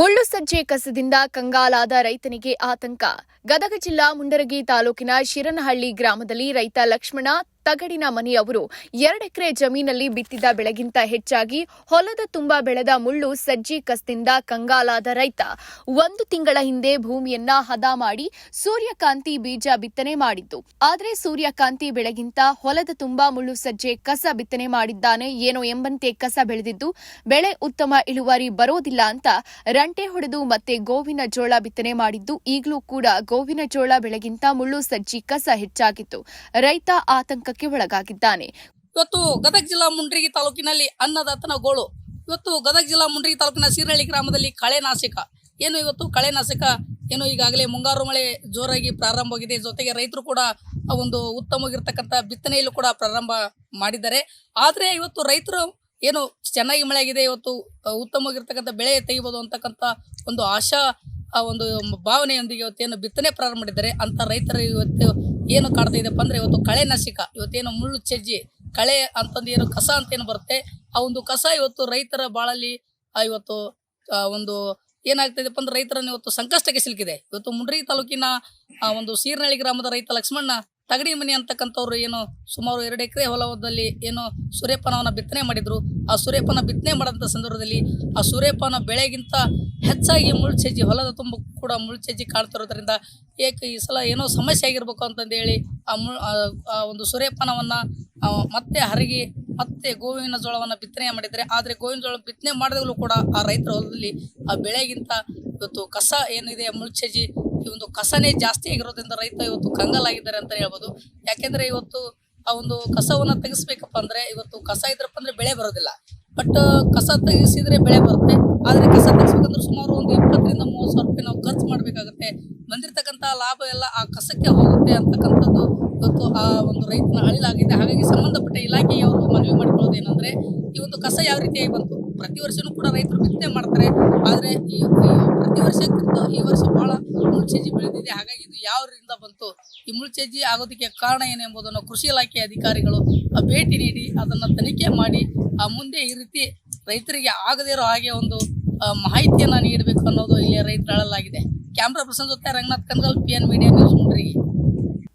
ಮುಳ್ಳು ಸಜ್ಜೆ ಕಸದಿಂದ ಕಂಗಾಲಾದ ರೈತನಿಗೆ ಆತಂಕ. ಗದಗ ಜಿಲ್ಲಾ ಮುಂಡರಗಿ ತಾಲೂಕಿನ ಶಿರನಹಳ್ಳಿ ಗ್ರಾಮದಲ್ಲಿ ರೈತ ಲಕ್ಷ್ಮಣ ತಗಡಿನ ಮನೆಯವರು ಎರಡೆಕರೆ ಜಮೀನಲ್ಲಿ ಬಿತ್ತಿದ ಬೆಳೆಗಿಂತ ಹೆಚ್ಚಾಗಿ ಹೊಲದ ತುಂಬಾ ಬೆಳೆದ ಮುಳ್ಳು ಸಜ್ಜಿ ಕಸದಿಂದ ಕಂಗಾಲಾದ ರೈತ. ಒಂದು ತಿಂಗಳ ಹಿಂದೆ ಭೂಮಿಯನ್ನ ಹದ ಮಾಡಿ ಸೂರ್ಯಕಾಂತಿ ಬೀಜ ಬಿತ್ತನೆ ಮಾಡಿದ್ದು. ಆದರೆ ಸೂರ್ಯಕಾಂತಿ ಬೆಳೆಗಿಂತ ಹೊಲದ ತುಂಬಾ ಮುಳ್ಳು ಸಜ್ಜೆ ಕಸ ಬಿತ್ತನೆ ಮಾಡಿದ್ದಾನೆ ಏನೋ ಎಂಬಂತೆ ಕಸ ಬೆಳೆದಿದ್ದು, ಬೆಳೆ ಉತ್ತಮ ಇಳುವರಿ ಬರೋದಿಲ್ಲ ಅಂತ ರಂಟೆ ಹೊಡೆದು ಮತ್ತೆ ಗೋವಿನ ಜೋಳ ಬಿತ್ತನೆ ಮಾಡಿದ್ದು. ಈಗಲೂ ಕೂಡ ಗೋವಿನ ಜೋಳ ಬೆಳೆಗಿಂತ ಮುಳ್ಳು ಸಜ್ಜಿ ಕಸ ಹೆಚ್ಚಾಗಿತ್ತು. ರೈತ ಆತಂಕಕ್ಕೆ ಒಳಗಾಗಿದ್ದಾನೆ. ಇವತ್ತು ಗದಗ ಜಿಲ್ಲಾ ಮುಂಡ್ರಿಗಿ ತಾಲೂಕಿನಲ್ಲಿ ಅನ್ನದಾತನ ಗೋಳು. ಇವತ್ತು ಗದಗ ಜಿಲ್ಲಾ ಮುಂಡ್ರಿಗಿ ತಾಲೂಕಿನ ಸೀರಳ್ಳಿ ಗ್ರಾಮದಲ್ಲಿ ಕಳೆನಾಶಕ ಏನು ಇವತ್ತು ಕಳೆನಾಶಕ ಏನು ಈಗಾಗಲೇ ಮುಂಗಾರು ಮಳೆ ಜೋರಾಗಿ ಪ್ರಾರಂಭವಾಗಿದೆ ಜೊತೆಗೆ ರೈತರು ಕೂಡ ಒಂದು ಉತ್ತಮವಾಗಿರ್ತಕ್ಕಂಥ ಬಿತ್ತನೆಯಲ್ಲೂ ಕೂಡ ಪ್ರಾರಂಭ ಮಾಡಿದ್ದಾರೆ. ಆದರೆ ಇವತ್ತು ರೈತರು ಏನು ಚೆನ್ನಾಗಿ ಮಳೆ ಆಗಿದೆ, ಇವತ್ತು ಉತ್ತಮವಾಗಿರ್ತಕ್ಕಂಥ ಬೆಳೆ ತೆಗಿಬೋದು ಅಂತಕ್ಕಂಥ ಒಂದು ಆಶಾ ಆ ಒಂದು ಭಾವನೆಯೊಂದಿಗೆ ಇವತ್ತೇನು ಬಿತ್ತನೆ ಪ್ರಾರಂಭ ಮಾಡಿದ್ದಾರೆ. ಅಂತ ರೈತರು ಇವತ್ತು ಏನು ಕಾಡ್ತಾ ಇದೆಯಪ್ಪ ಅಂದ್ರೆ ಇವತ್ತು ಕಳೆ ನಾಶಿಕ ಇವತ್ತೇನು ಮುಳ್ಳು ಚೆಜ್ಜಿ ಕಳೆ ಅಂತಂದು ಏನು ಕಸ ಅಂತ ಏನು ಬರುತ್ತೆ ಆ ಒಂದು ಕಸ ಇವತ್ತು ರೈತರ ಬಾಳಲ್ಲಿ ಆ, ಇವತ್ತು ಒಂದು ಏನಾಗ್ತಿದೆಪ್ಪ ಅಂದ್ರೆ ರೈತರನ್ನು ಇವತ್ತು ಸಂಕಷ್ಟಕ್ಕೆ ಸಿಲುಕಿದೆ. ಇವತ್ತು ಮುಂಡ್ರಿ ತಾಲೂಕಿನ ಒಂದು ಸೀರ್ನಳ್ಳಿ ಗ್ರಾಮದ ರೈತ ಲಕ್ಷ್ಮಣ್ಣ ತಗಡಿ ಮನೆ ಅಂತಕ್ಕಂಥವ್ರು ಏನು ಸುಮಾರು ಎರಡು ಎಕರೆ ಹೊಲದಲ್ಲಿ ಏನು ಸೂರ್ಯಪಾನವನ್ನು ಬಿತ್ತನೆ ಮಾಡಿದ್ರು. ಆ ಸೂರ್ಯಪಾನ ಬಿತ್ತನೆ ಮಾಡಿದಂಥ ಸಂದರ್ಭದಲ್ಲಿ ಆ ಸೂರ್ಯಪಾನ ಬೆಳೆಗಿಂತ ಹೆಚ್ಚಾಗಿ ಮುಳ್ಚೆಜ್ಜಿ ಹೊಲದ ತುಂಬ ಕೂಡ ಮುಳ್ಚೆಜ್ಜಿ ಕಾಣ್ತಿರೋದ್ರಿಂದ ಏಕೆ ಈ ಸಲ ಏನೋ ಸಮಸ್ಯೆ ಆಗಿರ್ಬೇಕು ಅಂತಂದು ಹೇಳಿ ಆ ಮುಳ್ ಆ ಒಂದು ಸೂರ್ಯಪಾನವನ್ನು ಮತ್ತೆ ಹರಗಿ ಮತ್ತೆ ಗೋವಿನ ಜೋಳವನ್ನು ಬಿತ್ತನೆ ಮಾಡಿದರೆ, ಆದರೆ ಗೋವಿನ ಜೋಳ ಬಿತ್ತನೆ ಮಾಡಿದಾಗಲೂ ಕೂಡ ಆ ರೈತರ ಹೊಲದಲ್ಲಿ ಆ ಬೆಳೆಗಿಂತ ಇವತ್ತು ಕಸ ಏನಿದೆ, ಮುಳ್ಚೆಜ್ಜಿ ಈ ಒಂದು ಕಸನೇ ಜಾಸ್ತಿ ಆಗಿರೋದ್ರಿಂದ ರೈತ ಇವತ್ತು ಕಂಗಾಲಾಗಿದ್ದಾರೆ ಅಂತ ಹೇಳ್ಬೋದು. ಯಾಕೆಂದ್ರೆ ಇವತ್ತು ಆ ಒಂದು ಕಸವನ್ನ ತೆಗೆಸ್ಬೇಕಪ್ಪ ಅಂದ್ರೆ ಇವತ್ತು ಕಸ ಇದ್ರಪ್ಪ ಅಂದ್ರೆ ಬೆಳೆ ಬರೋದಿಲ್ಲ. ಬಟ್ ಕಸ ತೆಗೆಸಿದ್ರೆ ಬೆಳೆ ಬರುತ್ತೆ. ಆದ್ರೆ ಕಸ ತೆಗೆಸ್ಬೇಕಂದ್ರೆ ಸುಮಾರು ಒಂದು ಇಪ್ಪತ್ತರಿಂದ ಮೂವತ್ತು ಸಾವಿರ ರೂಪಾಯಿ ನಾವು ಖರ್ಚು ಮಾಡಬೇಕಾಗುತ್ತೆ. ಬಂದಿರತಕ್ಕಂತ ಲಾಭ ಎಲ್ಲ ಆ ಕಸಕ್ಕೆ ಹೋಗುತ್ತೆ ಅಂತಕ್ಕಂಥದ್ದು ಇವತ್ತು ಆ ಒಂದು ರೈತನ ಅಳಿಲಾಗಿದೆ. ಹಾಗಾಗಿ ಸಂಬಂಧಪಟ್ಟ ಇಲಾಖೆಯವರು ಮನವಿ ಮಾಡಿಕೊಳ್ಳೋದು ಏನಂದ್ರೆ ಈ ಒಂದು ಕಸ ಯಾವ ರೀತಿಯಾಗಿ ಬಂತು? ಪ್ರತಿ ವರ್ಷನೂ ಕೂಡ ರೈತರು ಬಿತ್ತನೆ ಮಾಡ್ತಾರೆ. ಆದರೆ ಈ ಪ್ರತಿ ವರ್ಷಕ್ಕಿಂತ ಈ ವರ್ಷ ಬಹಳ ಮುಳ್ಚೆಜ್ಜಿ ಬೆಳೆದಿದೆ. ಹಾಗಾಗಿ ಇದು ಯಾವರಿಂದ ಬಂತು? ಈ ಮುಳ್ಚೆಜ್ಜಿ ಆಗೋದಕ್ಕೆ ಕಾರಣ ಏನೆಂಬುದನ್ನು ಕೃಷಿ ಇಲಾಖೆ ಅಧಿಕಾರಿಗಳು ಭೇಟಿ ನೀಡಿ, ಅದನ್ನು ತನಿಖೆ ಮಾಡಿ, ಆ ಮುಂದೆ ಈ ರೀತಿ ರೈತರಿಗೆ ಆಗದೇ ಇರೋ ಹಾಗೆ ಒಂದು ಮಾಹಿತಿಯನ್ನು ನೀಡಬೇಕು ಅನ್ನೋದು ಇಲ್ಲಿ ರೈತರ ಅಳಲಾಗಿದೆ ಕ್ಯಾಮ್ರಾ ಪರ್ಸನ್ ಜೊತೆ Ranganath Kangal P N media news ಮುಂಡ್ರಿಗೆ.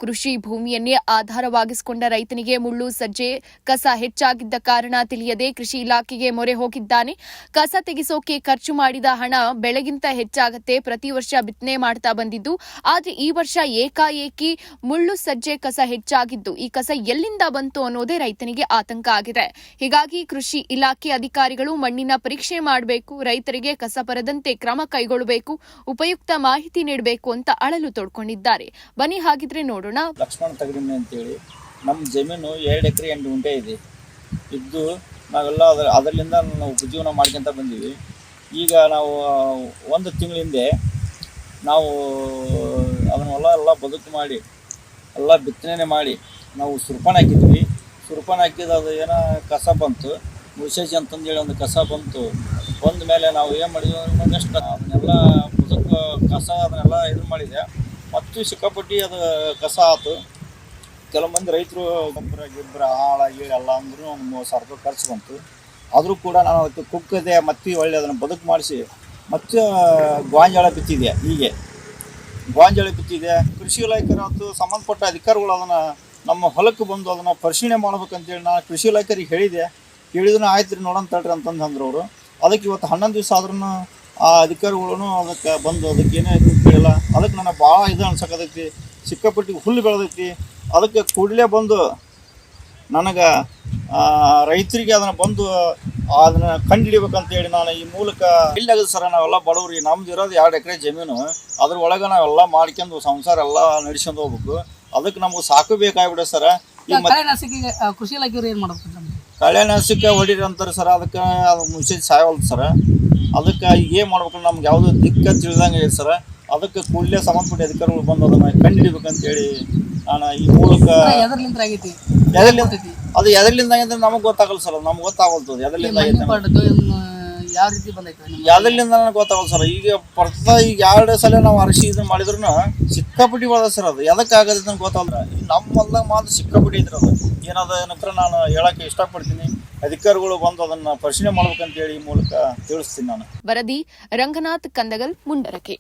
ಕೃಷಿ ಭೂಮಿಯನ್ನೇ ಆಧಾರವಾಗಿಸಿಕೊಂಡ ರೈತನಿಗೆ ಮುಳ್ಳು ಸಜ್ಜೆ ಕಸ ಹೆಚ್ಚಾಗಿದ್ದ ಕಾರಣ ತಿಳಿಯದೆ ಕೃಷಿ ಇಲಾಖೆಗೆ ಮೊರೆ ಹೋಗಿದ್ದಾನೆ. ಕಸ ತೆಗೆಸೋಕೆ ಖರ್ಚು ಮಾಡಿದ ಹಣ ಬೆಳೆಗಿಂತ ಹೆಚ್ಚಾಗತ್ತೆ, ಪ್ರತಿ ವರ್ಷ ಬಿತ್ತನೆ ಮಾಡ್ತಾ ಬಂದಿದ್ದು. ಆದ್ರೆ ಈ ವರ್ಷ ಏಕಾಏಕಿ ಮುಳ್ಳು ಸಜ್ಜೆ ಕಸ ಹೆಚ್ಚಾಗಿದ್ದು. ಈ ಕಸ ಎಲ್ಲಿಂದ ಬಂತು ಅನ್ನೋದೇ ರೈತನಿಗೆ ಆತಂಕ ಆಗಿದೆ. ಹೀಗಾಗಿ ಕೃಷಿ ಇಲಾಖೆ ಅಧಿಕಾರಿಗಳು ಮಣ್ಣಿನ ಪರೀಕ್ಷೆ ಮಾಡಬೇಕು, ರೈತರಿಗೆ ಕಸ ಬರದಂತೆ ಕ್ರಮ ಕೈಗೊಳ್ಳಬೇಕು, ಉಪಯುಕ್ತ ಮಾಹಿತಿ ನೀಡಬೇಕು ಅಂತ ಅಳಲು ತೊಡ್ಕೊಂಡಿದ್ದಾರೆ. ಬನಿ ಹಾಗಿದ್ರೆ ನೋಡೋಣ. ಲಕ್ಷ್ಮಣ ತಗಡಿಮೆ ಅಂತೇಳಿ. ನಮ್ಮ ಜಮೀನು ಎರಡು ಎಕರೆ ಎಂಟು ಗುಂಟೆ ಇದೆ. ಇದ್ದು ನಾವೆಲ್ಲ ಅದರ ಅದರಿಂದ ನಾವು ಉಪಜೀವನ ಮಾಡ್ಕೊಂತ ಬಂದೀವಿ. ಈಗ ನಾವು, ಒಂದು ತಿಂಗಳ ಹಿಂದೆ ನಾವು ಹೊಲ ಎಲ್ಲ ಬದುಕು ಮಾಡಿ, ಎಲ್ಲ ಬಿತ್ತನೆ ಮಾಡಿ, ನಾವು ಸುರ್ಪಾನ ಹಾಕಿದ್ವಿ. ಸುರ್ಪಾನ ಹಾಕಿದ ಅದು ಏನೋ ಕಸ ಬಂತು. ಮುಸೇಜ್ ಅಂತಂದೇಳಿ ಒಂದು ಕಸ ಬಂತು. ಬಂದ ಮೇಲೆ ನಾವು ಏನು ಮಾಡಿದ್ವಿ ಅದನ್ನೆಲ್ಲ ಬದುಕು ಕಸ ಅದನ್ನೆಲ್ಲ ಇದು ಮಾಡಿದೆ. ಮತ್ತು ಸಿಕ್ಕಾಪಟ್ಟಿ ಅದು ಕಸ ಆತು. ಕೆಲವು ಮಂದಿ ರೈತರು, ಗೊಬ್ಬರ, ಗಿಬ್ಬರ ಹಾಳಾಗಿ ಎಲ್ಲ ಅಂದ್ರೂ ಒಂದು ಮೂವತ್ತು ಸಾವಿರ ರೂಪಾಯಿ ಖರ್ಚು ಬಂತು. ಆದರೂ ಕೂಡ ನಾನು ಅದಕ್ಕೆ ಕುಕ್ಕದೆ ಮತ್ತೆ ಒಳ್ಳೆ ಅದನ್ನು ಬದುಕು ಮಾಡಿಸಿ, ಮತ್ತೆ ಗೋಂಜಾಳ ಬಿತ್ತಿದೆ ಹೀಗೆ. ಗೋಂಜಾಳ ಬಿತ್ತಿದೆ ಕೃಷಿ ಇಲಾಖೆ ಮತ್ತು ಸಂಬಂಧಪಟ್ಟ ಅಧಿಕಾರಿಗಳು ಅದನ್ನು ನಮ್ಮ ಹೊಲಕ್ಕೆ ಬಂದು ಅದನ್ನು ಪರಿಶೀಲನೆ ಮಾಡ್ಬೇಕಂತೇಳಿ ನಾನು ಕೃಷಿ ಇಲಾಖೆರಿಗೆ ಹೇಳಿದೆ. ಹೇಳಿದ್ರು ಆಯ್ತು ರೀ, ನೋಡೋಣ ತಡ್ರಿ ಅಂತಂದು ಅಂದ್ರು ಅವರು. ಅದಕ್ಕೆ ಇವತ್ತು ಹನ್ನೊಂದು ದಿವಸ ಆದ್ರೂ ಆ ಅಧಿಕಾರಿಗಳು ಅದಕ್ಕೆ ಬಂದು ಅದಕ್ಕೆ ಕೇಳಿಲ್ಲ ಅದಕ್ಕೆ ನನಗೆ ಭಾಳ ಇದು ಅನ್ಸಕ್ಕತ್ತೈತಿ ಸಿಕ್ಕಾಪಟ್ಟಿ ಹುಲ್ಲು ಬೆಳೆದೈತಿ. ಅದಕ್ಕೆ ಕೂಡಲೇ ಬಂದು ನನಗೆ ರೈತರಿಗೆ ಅದನ್ನು ಬಂದು ಅದನ್ನು ಕಂಡುಹಿಡಿಬೇಕಂತೇಳಿ ನಾನು ಈ ಮೂಲಕ ಇಲ್ಲಾಗದು ಸರ್ ನಾವೆಲ್ಲ ಬಡವ್ರಿ. ನಮ್ದು ಇರೋದು ಎರಡು ಎಕರೆ ಜಮೀನು. ಅದ್ರ ಒಳಗೆ ನಾವೆಲ್ಲ ಮಾಡ್ಕೊಂಡು ಸಂಸಾರ ಎಲ್ಲ ನಡೆಸ್ಕೊಂಡು ಹೋಗ್ಬೇಕು. ಅದಕ್ಕೆ ನಮ್ಗೆ ಸಾಕು ಬೇಕಾಗ್ಬಿಡೆ ಸರ್. ಈ ಕಳೆ ಕಳೆನಾಶಕಿಗೆ ಕೃಷಿ ಇಲಾಖೆಯವರು ಏನು ಮಾಡ್ಬೇಕು ಕಳೆನಾಶಕ ಹೊಡೀರಿ ಅಂತಾರೆ ಸರ್. ಅದಕ್ಕೆ ಅದು ಮುಂಚೆ ಸಾಯವಲ್ದು ಸರ್. ಅದಕ್ಕೆ ಈಗ ಏನು ಮಾಡ್ಬೇಕು ನಮ್ಗೆ? ಯಾವುದು ದಿಕ್ಕ ತಿಳಿದಂಗೆ ಸರ್. ಅದಕ್ಕೆ ಕೂಡಲೇ ಸಂಬಂಧಪಟ್ಟ ಅಧಿಕಾರಿಗಳು ಬಂದು ಅದನ್ನು ಕಂಡುಹಿಡಿಬೇಕಂತೇಳಿ ನಾನು ಈ ಮೂಲಕ ಎದರ್ಲಿಂದ ಆಗೈತಿ? ಎದರ್ಲಿಂದ ಅದು ಎದರ್ಲಿಂದ ಅಂದ್ರೆ ನಮಗೆ ಗೊತ್ತಾಗಲ್ಲ ಸರ್ ನಮ್ಗೆ ಗೊತ್ತಾಗಲ್ತದೆ ಎದರ್ಲಿಂದ ಆಗೈತೆ ಯಾವ ರೀತಿ ಬಂದೈತೆ ಯಾವ್ದ್ರಲ್ಲಿಂದ ನನಗೆ ಗೊತ್ತಾಗಲ್ಲ ಸರ್ ಈಗ ಬರ್ತಾ ಈಗ ಎರಡು ಸಲ ನಾವು ಅರಸಿ ಇದನ್ನ ಮಾಡಿದ್ರು ಸಿಕ್ಕಾಪಟ್ಟಿ ಬದ ಸರ್ ಅದು. ಎದಕ್ಕೆ ಆಗದ ಅಂತ ಗೊತ್ತಾಗಲ್ಲ. ನಮ್ಮ ಹೊಲ್ದಾಗ ಮಾತ್ರ ಸಿಕ್ಕಾಪಟ್ಟಿ ಇದ್ರ ಅದು. ಏನದ ಏನಂದ್ರೆ ನಾನು ಹೇಳಕ್ಕೆ ಇಷ್ಟಪಡ್ತೀನಿ. ಅಧಿಕಾರಿಗಳು ಬಂದು ಅದನ್ನ ಪರಿಶೀಲನೆ ಮಾಡಬೇಕಂತ ಹೇಳಿ ಈ ಮೂಲಕ ತಿಳಿಸ್ತೀನಿ ನಾನು. ವರದಿ ರಂಗನಾಥ್ ಕಂದಗಲ್ ಮುಂಡರಕೆ.